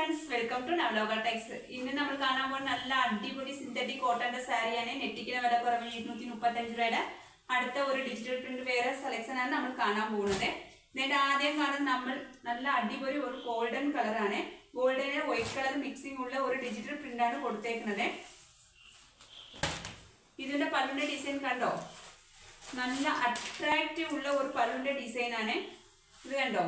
Friends welcome to Navaloka techs ഇന്ന് നമ്മൾ കാണാൻ പോകുന്ന നല്ല അടിപൊളി സിന്തറ്റിക് കോട്ടന്റെ സാരിയാണ് നെറ്റിക്കിന് വില കുറവ് ഇരുന്നൂറ്റി മുപ്പത്തഞ്ച് രൂപയുടെ അടുത്ത ഒരു ഡിജിറ്റൽ പ്രിന്റ് വേറെ സെലക്ഷൻ ആണ് നമ്മൾ കാണാൻ പോകുന്നത്. ഇതിന്റെ ആദ്യം കാണുന്ന നമ്മൾ നല്ല അടിപൊളി ഒരു ഗോൾഡൻ കളറാണ് ഗോൾഡന് വൈറ്റ് കളർ മിക്സിംഗ് ഉള്ള ഒരു ഡിജിറ്റൽ പ്രിന്റ് ആണ് കൊടുത്തേക്കുന്നത്. ഇതിന്റെ പല്ലിന്റെ ഡിസൈൻ കണ്ടോ? നല്ല അട്രാക്റ്റീവ് ഉള്ള ഒരു പല്ലിന്റെ ഡിസൈൻ ആണ്. ഇത് കണ്ടോ?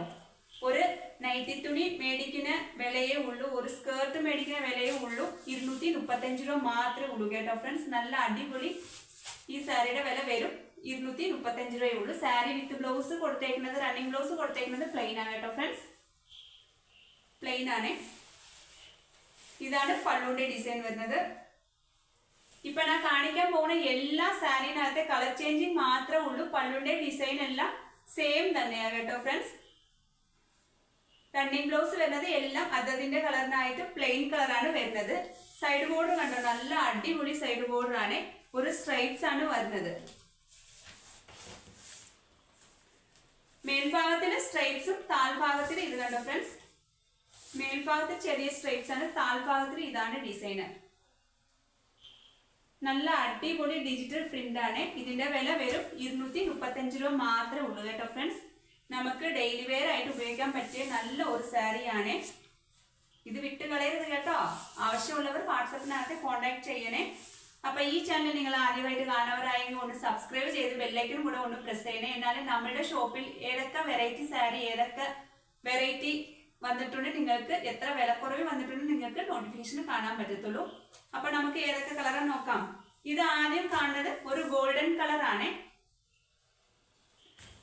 ഒരു നൈറ്റി തുണി മേടിക്കുന്ന വിലയേ ഉള്ളൂ ഒരു സ്കേർട്ട് മേടിക്കുന്ന വിലയേ ഉള്ളൂ ഇരുന്നൂറ്റി മുപ്പത്തഞ്ച് രൂപ മാത്രമേ ഉള്ളൂ കേട്ടോ ഫ്രണ്ട്സ് നല്ല അടിപൊളി ഈ സാരിയുടെ വില വരും ഇരുന്നൂറ്റി മുപ്പത്തഞ്ച് രൂപയേ ഉള്ളൂ. സാരി വിത്ത് ബ്ലൗസ് കൊടുത്തേക്കുന്നത് റണ്ണിങ് ബ്ലൗസ് കൊടുത്തേക്കുന്നത് പ്ലെയിൻ ആണ് കേട്ടോ ഫ്രണ്ട്സ് പ്ലെയിൻ ആണ്. ഇതാണ് പള്ളൂന്റെ ഡിസൈൻ വരുന്നത്. ഇപ്പൊ ഞാൻ കാണിക്കാൻ പോകുന്ന എല്ലാ സാരിനകത്തെ കളർ ചേഞ്ചിങ് മാത്രമേ ഉള്ളൂ. പള്ളുവിന്റെ ഡിസൈൻ എല്ലാം സെയിം തന്നെയാണ് കേട്ടോ ഫ്രണ്ട്സ് റണ്ണിങ് ബ്ലൗസ് വരുന്നത് എല്ലാം അതതിന്റെ കളറിനായിട്ട് പ്ലെയിൻ കളറാണ് വരുന്നത്. സൈഡ് ബോർഡർ കണ്ടോ? നല്ല അടിപൊളി സൈഡ് ബോർഡർ ആണ്. ഒരു സ്ട്രൈറ്റ്സ് ആണ് വരുന്നത്. മേൽഭാഗത്തിന് സ്ട്രൈറ്റ്സും താൽഭാഗത്തിന് ഇത് കണ്ടോ ഫ്രണ്ട്സ് മേൽഭാഗത്ത് ചെറിയ സ്ട്രൈറ്റ്സ് ആണ്. താൽഭാഗത്തിന് ഇതാണ് ഡിസൈന് നല്ല അടിപൊളി ഡിജിറ്റൽ പ്രിന്റ് ആണ്. ഇതിന്റെ വില വരും ഇരുന്നൂറ്റി മുപ്പത്തഞ്ച് രൂപ മാത്രമേ ഉള്ളൂ കേട്ടോ ഫ്രണ്ട്സ് നമുക്ക് ഡെയിലി വെയർ ആയിട്ട് ഉപയോഗിക്കാൻ പറ്റിയ നല്ല ഒരു സാരിയാണ് ഇത് വിട്ട് കളയരുത് കേട്ടോ. ആവശ്യമുള്ളവർ വാട്സപ്പിനകത്ത് കോൺടാക്ട് ചെയ്യണേ. അപ്പൊ ഈ ചാനൽ നിങ്ങൾ ആദ്യമായിട്ട് കാണുന്നവരായെങ്കിൽ ഒന്ന് സബ്സ്ക്രൈബ് ചെയ്ത് ബെല്ലൈക്കനും കൂടെ ഒന്ന് പ്രസ് ചെയ്യണേ. എന്നാലും നമ്മുടെ ഷോപ്പിൽ ഏതൊക്കെ വെറൈറ്റി സാരി ഏതൊക്കെ വെറൈറ്റി വന്നിട്ടുണ്ട് നിങ്ങൾക്ക് എത്ര വിലക്കുറവ് വന്നിട്ടുണ്ട് നിങ്ങൾക്ക് നോട്ടിഫിക്കേഷൻ കാണാൻ പറ്റത്തുള്ളൂ. അപ്പൊ നമുക്ക് ഏതൊക്കെ കളറാണ് നോക്കാം. ഇത് ആദ്യം കാണുന്നത് ഒരു ഗോൾഡൻ കളർ ആണ്.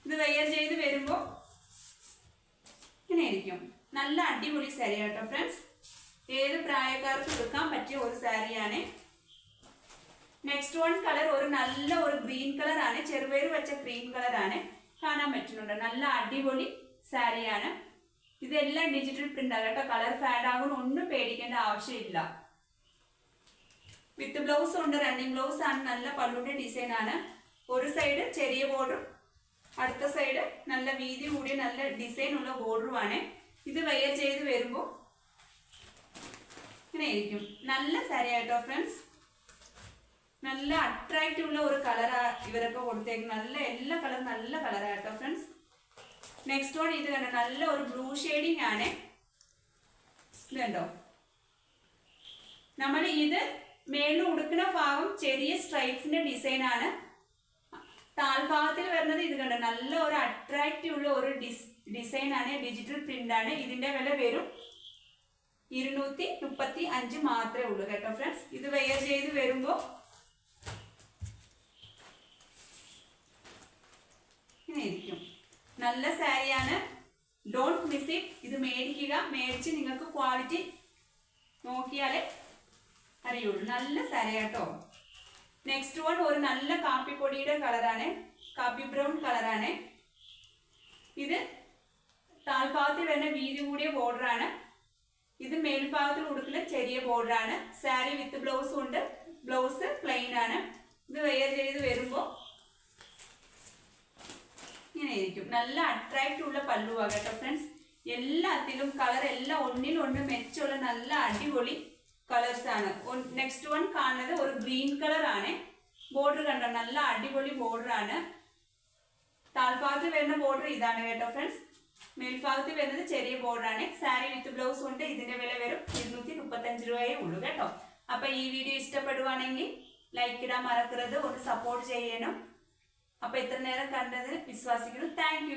ഇത് വെയർ ചെയ്ത് വരുമ്പോ ഇങ്ങനെയായിരിക്കും നല്ല അടിപൊളി സാരി കേട്ടോ ഫ്രണ്ട്സ് ഏത് പ്രായക്കാർക്ക് എടുക്കാൻ പറ്റിയ ഒരു സാരിയാണ് നെക്സ്റ്റ് വൺ കളർ ഒരു നല്ല ഒരു ഗ്രീൻ കളർ ആണ്. ചെറുപയർ വെച്ച ഗ്രീൻ കളർ ആണ്. കാണാൻ പറ്റുന്നുണ്ട്. നല്ല അടിപൊളി സാരിയാണ് ഇതെല്ലാം ഡിജിറ്റൽ പ്രിന്റ് ആണ് കേട്ടോ. കളർ ഫാഡ് ആകുന്ന ഒന്നും പേടിക്കേണ്ട ആവശ്യമില്ല. വിത്ത് ബ്ലൗസ് ഉണ്ട്. റണ്ണിങ് ബ്ലൗസ് ആണ്. നല്ല പള്ളുടെ ഡിസൈൻ ആണ്. ഒരു സൈഡ് ചെറിയ ബോർഡറും അടുത്ത സൈഡ് നല്ല വീതി കൂടിയ നല്ല ഡിസൈൻ ഉള്ള ബോർഡറുമാണ് ഇത് വെയർ ചെയ്ത് വരുമ്പോൾ ഇങ്ങനെ ആയിരിക്കും. നല്ല സാരി ആയിട്ടോ ഫ്രണ്ട്സ് നല്ല അട്രാക്റ്റീവ് ഉള്ള ഒരു കളറാ ഇവരൊക്കെ കൊടുത്തേക്കും നല്ല എല്ലാ കളർ നല്ല കളറാട്ടോ ഫ്രണ്ട്സ് നെക്സ്റ്റ് വൺ ഇത് കണ്ടോ? നല്ല ഒരു ബ്ലൂ ഷെയ്ഡിങ് ആണ്. ഇതുണ്ടോ നമ്മൾ ഇത് മേളിൽ ഉടുക്കുന്ന ഭാഗം ചെറിയ സ്ട്രൈപ്സിന്റെ ഡിസൈൻ ആണ്. താഴ്ഭാഗത്തിൽ വരുന്നത് ഇത് കണ്ടോ? നല്ല ഒരു അട്രാക്റ്റീവ് ഉള്ള ഒരു ഡിസ് ഡിസൈൻ ആണ് ഡിജിറ്റൽ പ്രിന്റ് ആണ്. ഇതിന്റെ വില വരും ഇരുന്നൂറ്റി മുപ്പത്തി അഞ്ച് മാത്രമേ ഉള്ളൂ കേട്ടോ ഫ്രണ്ട്സ് ഇത് വെയർ ചെയ്ത് വരുമ്പോൾ ഇങ്ങനെ നല്ല സാരിയാണ് ഡോണ്ട് മിസ് ഇറ്റ് ഇത് മേടിക്കുക. മേടിച്ച് നിങ്ങൾക്ക് ക്വാളിറ്റി നോക്കിയാലേ അറിയുള്ളൂ. നല്ല സാരി കേട്ടോ. നെക്സ്റ്റ് വൺ ഒരു നല്ല കാപ്പിപ്പൊടിയുടെ കളറാണ്. കാപ്പി ബ്രൗൺ കളറാണ്. ഇത് താഴ്ഭാഗത്തിൽ വരുന്ന വീതി കൂടിയ ബോർഡറാണ് ഇത് മേൽഭാഗത്തിൽ കൊടുക്കുന്ന ചെറിയ ബോർഡറാണ് സാരി വിത്ത് ബ്ലൗസും ഉണ്ട്. ബ്ലൗസ് പ്ലെയിൻ ആണ്. ഇത് വെയർ ചെയ്ത് വരുമ്പോൾ ഇങ്ങനെ ഇരിക്കും. നല്ല അട്രാക്റ്റീവ് ഉള്ള പല്ലുവാ കേട്ടോ ഫ്രണ്ട്സ് എല്ലാത്തിലും കളർ എല്ലാം ഒന്നിനൊന്ന് മെച്ചമുള്ള നല്ല അടിപൊളി കളേഴ്സ് ആണ്. നെക്സ്റ്റ് വൺ കാണുന്നത് ഒരു ഗ്രീൻ കളർ ആണ്. ബോർഡർ കണ്ടോ നല്ല അടിപൊളി ബോർഡർ ആണ്. താൽഭാഗത്ത് വരുന്ന ബോർഡർ ഇതാണ് കേട്ടോ ഫ്രണ്ട്സ് മേൽഭാഗത്ത് വരുന്നത് ചെറിയ ബോർഡർ ആണ്. സാരി വിത്ത് ബ്ലൗസ് ഉണ്ട്. ഇതിന്റെ വില വരും ഇരുന്നൂറ്റി മുപ്പത്തഞ്ച് രൂപയേ ഉള്ളൂ കേട്ടോ. അപ്പൊ ഈ വീഡിയോ ഇഷ്ടപ്പെടുവാണെങ്കിൽ ലൈക്ക് ഇടാൻ മറക്കരുത്. ഒന്ന് സപ്പോർട്ട് ചെയ്യണം. അപ്പൊ ഇത്ര നേരം കണ്ടത് വിശ്വാസിക്കുന്നു താങ്ക്